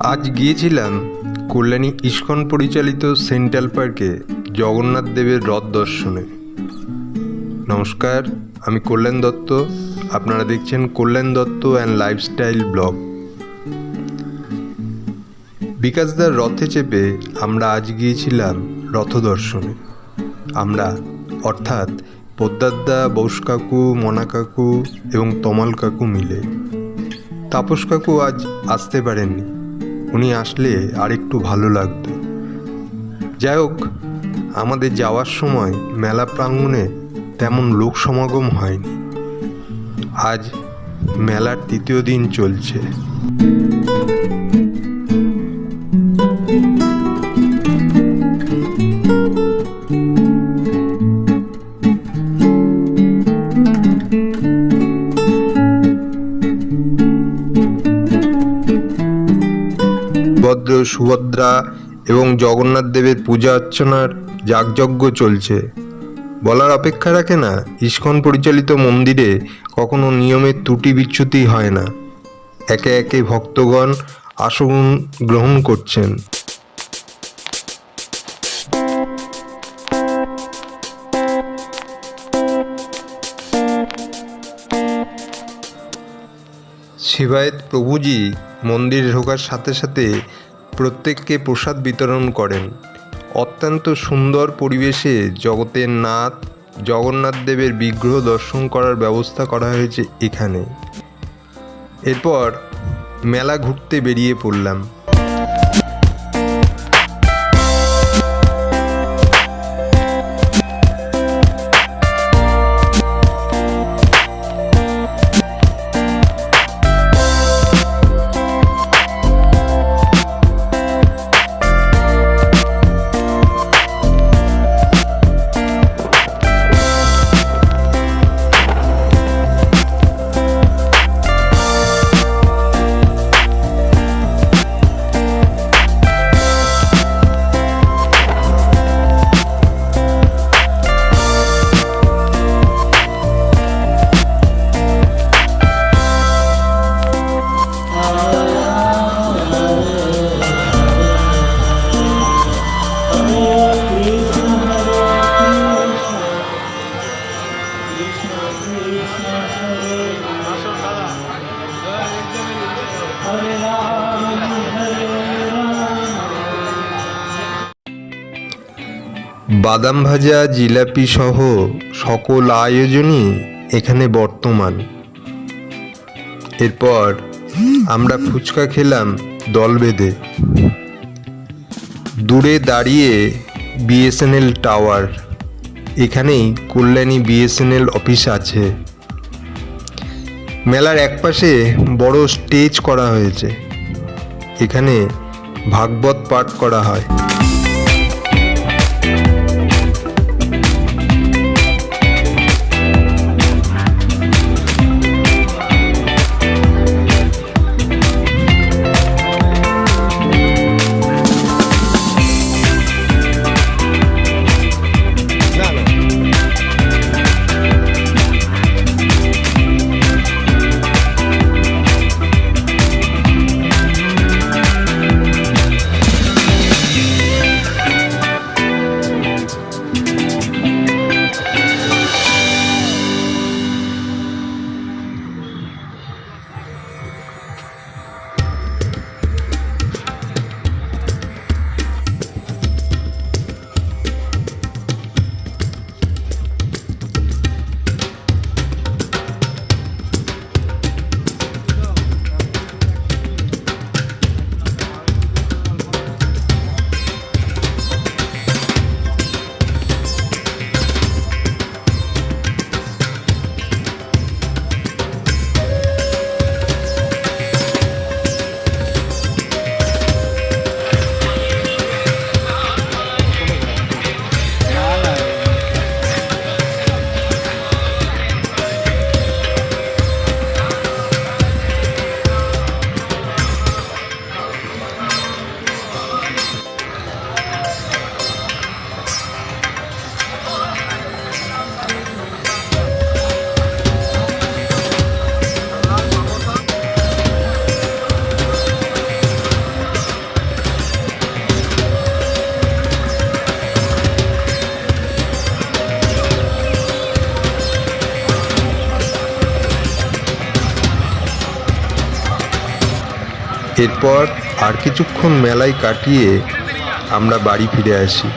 আজ গিয়েছিলাম কল্যাণী ইস্কন পরিচালিত সেন্ট্রাল পার্কে জগন্নাথ দেবের রথ দর্শনে। নমস্কার, আমি কল্যাণ দত্ত। আপনারা দেখছেন Kalyan Dutta and lifestyle blog. বিকাশদার রথে চেপে আমরা আজ গিয়েছিলাম রথ দর্শনে। আমরা, অর্থাৎ পোদ্দারদা বৌস কাকু, মনা কাকু এবং তমাল কাকু মিলে। তাপস কাকু আজ আসতে পারেননি। উনি আসলে আর একটু ভালো লাগতো। যাই হোক আমাদের যাওয়ার সময় মেলা প্রাঙ্গণে তেমন লোক সমাগম হয়নি। আজ মেলার তৃতীয় দিন চলছে। সুভদ্রা এবং জগন্নাথ দেবের পূজা অর্চনার যাগযজ্ঞ চলছে। বলার অপেক্ষা রাখে না, ইস্কন পরিচালিত মন্দিরে কখনো নিয়মের ত্রুটি বিচ্যুতি হয় না। একে একে ভক্তগণ আসন গ্রহণ করছেন। শিবায়ত প্রভুজি মন্দিরে ঢোকার সাথে সাথে প্রত্যেককে প্রসাদ বিতরণ করেন। অত্যন্ত সুন্দর পরিবেশে জগতের নাথ, জগন্নাথ দেবের বিগ্রহ দর্শন করার ব্যবস্থা করা হয়েছে এখানে। এরপর মেলা ঘুরতে বেরিয়ে পড়লাম। বাদাম ভাজা, জিলাপি সহ সকল আয়োজনই এখানে বর্তমান। এরপর আমরা ফুচকা খেলাম দল বেঁধে। দূরে দাঁড়িয়ে বিএসএনএল টাওয়ার। এখানেই কল্যাণী বিএসএনএল অফিস আছে। মেলার একপাশে বড় স্টেজ করা হয়েছে। এখানে ভাগবত পাঠ করা হয়। এরপর আর কিছুক্ষণ মেলায় কাটিয়ে আমরা বাড়ি ফিরে আসি।